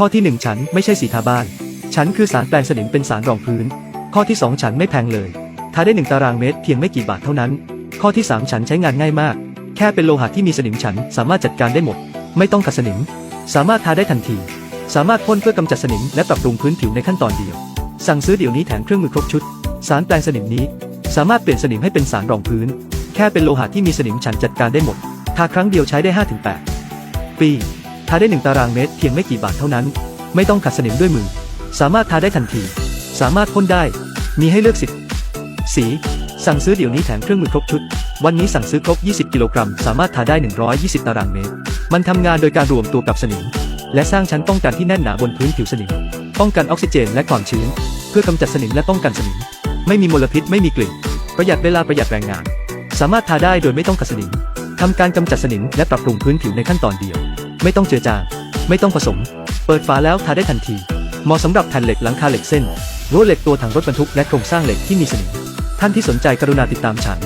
ข้อที่หนึ่งฉันไม่ใช่สีทาบ้าน ฉันคือสารแปลงสนิมเป็นสารรองพื้น ข้อที่สองฉันไม่แพงเลย ทาได้หนึ่งตารางเมตรเพียงไม่กี่บาทเท่านั้น ข้อที่สามฉันใช้งานง่ายมาก แค่เป็นโลหะที่มีสนิมฉันสามารถจัดการได้หมด ไม่ต้องขัดสนิม สามารถทาได้ทันที สามารถพ่นเพื่อกำจัดสนิมและปรับปรุงพื้นผิวในขั้นตอนเดียว สั่งซื้อเดี๋ยวนี้แถมเครื่องมือครบชุด สารแปลงสนิมนี้ สามารถเปลี่ยนสนิมให้เป็นสารรองพื้น แค่เป็นโลหะที่มีสนิมฉันจัดการได้หมด ทาครั้งเดียวใช้ได้ 5-8 ปี ทาได้ 1 ตารางเมตรเพียงไม่กี่บาทเท่านั้น ไม่ต้องขัดสนิมด้วยมือ สามารถทาได้ทันที สามารถพ่นได้ มีให้เลือกสิบสี สั่งซื้อเดี๋ยวนี้แถมเครื่องมือครบชุด วันนี้สั่งซื้อครบ 20 กิโลกรัม สามารถทาได้ 120 ตารางเมตร มันทำงานโดยการรวมตัวกับสนิม และสร้างชั้นป้องกันที่แน่นหนาบนพื้นผิวสนิม ป้องกันออกซิเจนและความชื้น เพื่อกำจัดสนิมและป้องกันสนิม ไม่มีมลพิษไม่มีกลิ่น ประหยัดเวลาประหยัดแรงงาน สามารถทาได้โดยไม่ต้องขัดสนิมทำการกำจัดสนิมและปรับปรุงพื้นผิวในขั้นตอนเดียว ไม่ต้องเจือจาง ไม่ต้องผสม เปิดฝาแล้วทาได้ทันที เหมาะสำหรับแผ่นเหล็กหลังคาเหล็กเส้นรั้วเหล็กตัวถังรถบรรทุกและโครงสร้างเหล็กที่มีสนิมท่านที่สนใจกรุณาติดตามฉัน